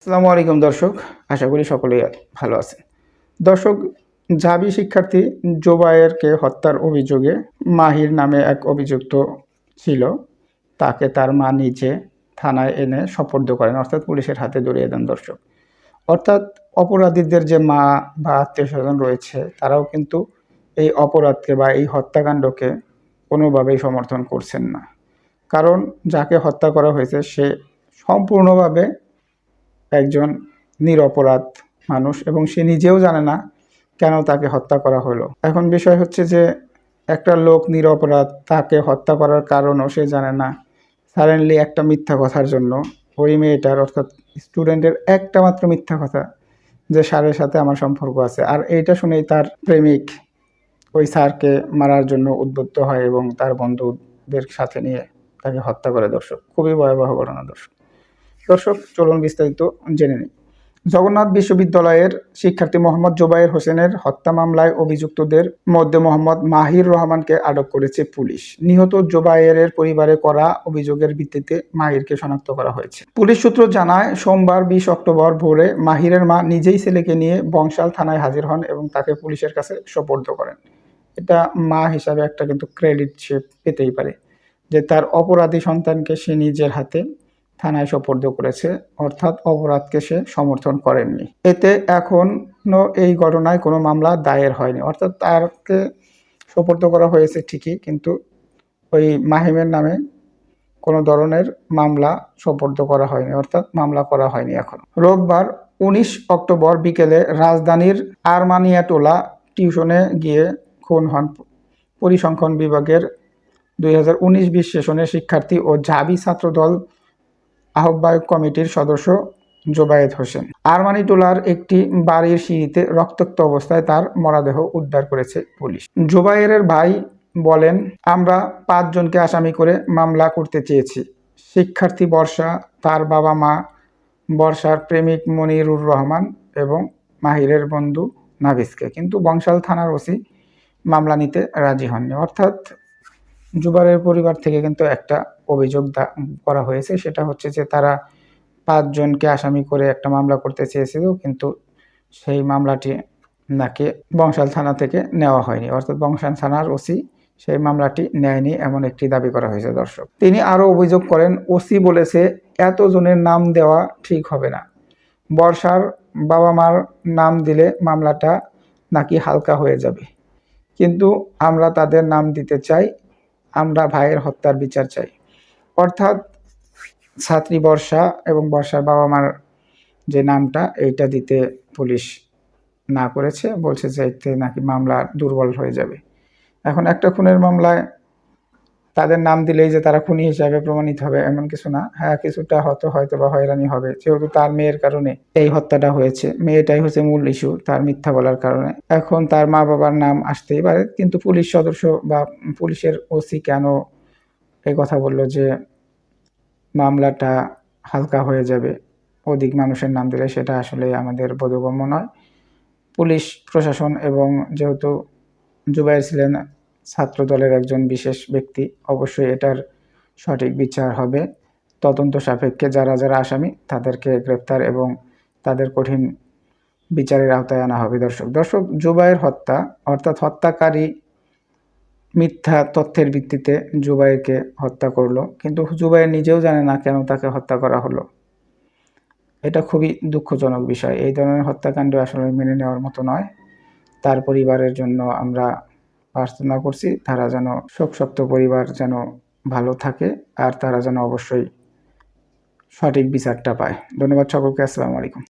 আসসালামু আলাইকুম দর্শক, আশা করি সকলেই ভালো আছেন। দর্শক, জাবি শিক্ষার্থী জোবায়েরকে হত্যার অভিযোগে মাহির নামে এক অভিযুক্ত ছিল। তাকে তার মা নিজে থানায় এনে সপর্দ করেন, অর্থাৎ পুলিশের হাতে ধরিয়ে দেন দর্শক। অর্থাৎ অপরাধীদের যে মা বা আত্মীয় স্বজন রয়েছে, তারাও কিন্তু এই অপরাধকে বা এই হত্যাকাণ্ডকে কোনোভাবেই সমর্থন করছেন না। কারণ যাকে হত্যা করা হয়েছে, সে সম্পূর্ণভাবে একজন নিরপরাধ মানুষ এবং সে নিজেও জানে না কেন তাকে হত্যা করা হলো। এখন বিষয় হচ্ছে যে একটা লোক নিরপরাধ, তাকে হত্যা করার কারণও সে জানে না। সাডেনলি একটা মিথ্যা কথার জন্য ওই মেয়েটার, অর্থাৎ স্টুডেন্টের একটা মাত্র মিথ্যা কথা যে স্যারের সাথে আমার সম্পর্ক আছে। আর এইটা শুনেই তার প্রেমিক ওই স্যারকে মারার জন্য উদ্বুদ্ধ হয় এবং তার বন্ধুদের সাথে নিয়ে তাকে হত্যা করে দর্শক, খুবই ভয়াবহ ঘটনা দর্শক। দর্শক, চলুন বিস্তারিত জেনে নিই। জগন্নাথ বিশ্ববিদ্যালয়ের শিক্ষার্থী মোহাম্মদ জোবায়ের হোসেনের হত্যা মামলায় অভিযুক্তদের মধ্যে মোহাম্মদ মাহির রহমানকে আটক করেছে পুলিশ। নিহত জোবায়েরের পরিবারে করা অভিযোগের ভিত্তিতে মাহিরকে শনাক্ত করা হয়েছে। পুলিশ সূত্র জানায়, সোমবার বিশ অক্টোবর ভোরে মাহিরের মা নিজেই ছেলেকে নিয়ে বংশাল থানায় হাজির হন এবং তাকে পুলিশের কাছে সোপর্দ করেন। এটা মা হিসাবে একটা কিন্তু ক্রেডিট সে পেতেই পারে যে তার অপরাধী সন্তানকে সে নিজের হাতে থানায় সোপর্দ করেছে, অর্থাৎ অপরাধকে সে সমর্থন করেননি। এতে এখনও এই ঘটনায় কোনো মামলা দায়ের হয়নি। অর্থাৎ তারকে সোপর্দ করা হয়েছে ঠিকই, কিন্তু ওই মাহিমের নামে কোনো ধরনের মামলা সোপর্দ করা হয়নি, অর্থাৎ মামলা করা হয়নি এখন। রোববার উনিশ অক্টোবর বিকেলে রাজধানীর আরমানিয়াটোলা টিউশনে গিয়ে খুন হন পরিসংখ্যান বিভাগের দুই হাজার উনিশ বিশ সেশনের শিক্ষার্থী ও ঝাবি ছাত্রদল আহ্বায়ক কমিটির সদস্য জোবায়েদ হোসেন। আরমানি আরমানিটোলার একটি বাড়ির সিঁড়িতে রক্তাক্ত অবস্থায় তার মরাদেহ উদ্ধার করেছে পুলিশ। জোবায়েরের ভাই বলেন, আমরা পাঁচজনকে আসামি করে মামলা করতে চেয়েছি। শিক্ষার্থী বর্ষা, তার বাবা মা, বর্ষার প্রেমিক মনিরুর রহমান এবং মাহিরের বন্ধু নাভিসকে। কিন্তু বংশাল থানার ওসি মামলা নিতে রাজি হননি। অর্থাৎ জুবারের পরিবার থেকে কিন্তু একটা অভিযোগ করা হয়েছে। সেটা হচ্ছে যে তারা পাঁচজনকে আসামি করে একটা মামলা করতে চেয়েছিল, কিন্তু সেই মামলাটি নাকি বংশাল থানা থেকে নেওয়া হয়নি। অর্থাৎ বংশাল থানার ওসি সেই মামলাটি নেয়নি এমন একটি দাবি করা হয়েছে দর্শক। তিনি আরও অভিযোগ করেন, ওসি বলেছে এতজনের নাম দেওয়া ঠিক হবে না। বর্ষার বাবা মার নাম দিলে মামলাটা নাকি হালকা হয়ে যাবে। কিন্তু আমরা তাদের নাম দিতে চাই আমরা ভাইয়ের হত্যার বিচার চাই। অর্থাৎ ছাত্রী বর্ষা এবং বর্ষার বাবা মার যে নামটা, এইটা দিতে পুলিশ না করেছে, বলছে যে এতে নাকি মামলা দুর্বল হয়ে যাবে। এখন একটা খুনের মামলায় তাদের নাম দিলেই যে তারা খুনি হিসাবে প্রমাণিত হবে, এমন কিছু না। হ্যাঁ কিছুটা হয়তো হয়তো বা হয়রানি হবে, যেহেতু তার মেয়ের কারণে এই হত্যাটা হয়েছে। মেয়েটাই হচ্ছে মূল ইস্যু তার মিথ্যা বলার কারণে। এখন তার মা বাবার নাম আসতেই পারে, কিন্তু পুলিশ সদস্য বা পুলিশের ওসি কেন এই কথা বলল যে মামলাটা হালকা হয়ে যাবে, অধিক মানুষের নাম দিলে সেটা আসলে আমাদের বোধগম্য নয়। পুলিশ, প্রশাসন এবং যেহেতু জুবাইর ছিলেন ছাত্র দলের একজন বিশেষ ব্যক্তি, অবশ্যই এটার সঠিক বিচার হবে। তদন্ত সাপেক্ষে যারা যারা আসামি, তাদেরকে গ্রেপ্তার এবং তাদের কঠিন বিচারের আওতায় আনা হবে। দর্শক দর্শক জুবাইয়ের হত্যা, অর্থাৎ হত্যাকারী মিথ্যা তথ্যের ভিত্তিতে জুবাইকে হত্যা করল। কিন্তু জুবাইর নিজেও জানে না কেন তাকে হত্যা করা হলো। এটা খুবই দুঃখজনক বিষয়। এই ধরনের হত্যাকাণ্ড আসলে মেনে নেওয়ার মতো নয়। তার পরিবারের জন্য আমরা প্রার্থনা করছি, তারা যেন শোকসপ্ত পরিবার যেন ভালো থাকে আর তারা যেন অবশ্যই সঠিক বিচারটা পায়। ধন্যবাদ সকলকে, আসসালামু আলাইকুম।